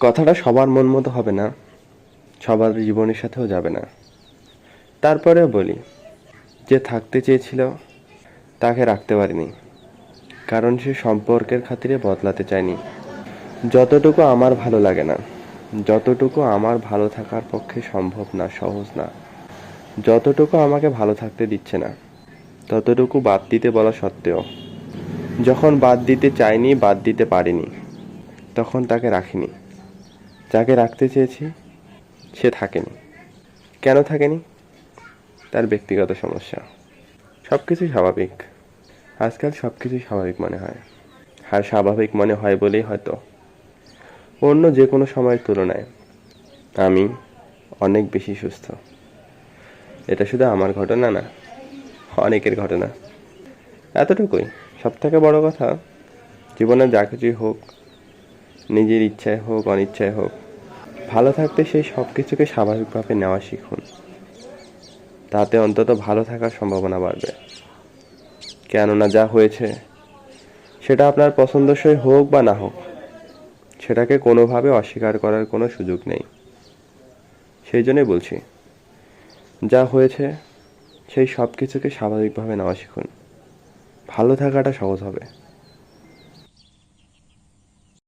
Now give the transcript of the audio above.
কথাটা সবার মন মতো হবে না, সবার জীবনের সাথেও যাবে না। তারপরেও বলি, যে থাকতে চেয়েছিল, তাকে রাখতে পারিনি, কারণ সে সম্পর্কের খাতিরে বদলাতে চায়নি। যতটুকু আমার ভালো লাগে না, যতটুকু আমার ভালো থাকার পক্ষে সম্ভব না, সহজ না, যতটুকু আমাকে ভালো থাকতে দিচ্ছে না, ততটুকু বাদ দিতে বলা সত্ত্বেও, যখন বাদ দিতে চাইনি, বাদ দিতে পারিনি, তখন তাকে রাখিনি। যাকে রাখতে চেয়েছি, সে থাকেনি। কেন থাকেনি? তার ব্যক্তিগত সমস্যা। সব কিছুই স্বাভাবিক। আজকাল সব কিছুই স্বাভাবিক মনে হয়। আর স্বাভাবিক মনে হয় বলেই হয়তো। অন্য যে কোনো সময়ের তুলনায় আমি অনেক বেশি সুস্থ। এটা শুধু আমার ঘটনা না, অনেকের ঘটনা। এতটুকুই। সব থেকে বড় কথা, জীবনে যা কিছুই হোক, নিজের ইচ্ছায় হোক, অনিচ্ছায় হোক ভালো থাকতে সেই সব কিছুকে স্বাভাবিকভাবে নেওয়া শিখুন। তাতে অন্তত ভালো থাকার সম্ভাবনা বাড়বে। কেননা যা হয়েছে, সেটা আপনার পছন্দসই হোক বা না হোক, সেটাকে কোনোভাবে অস্বীকার করার কোনো সুযোগ নেই। সেই জন্যই বলছি, যা হয়েছে, সেই সব কিছুকে স্বাভাবিকভাবে নেওয়া শিখুন। ভালো থাকাটা সহজ হবে।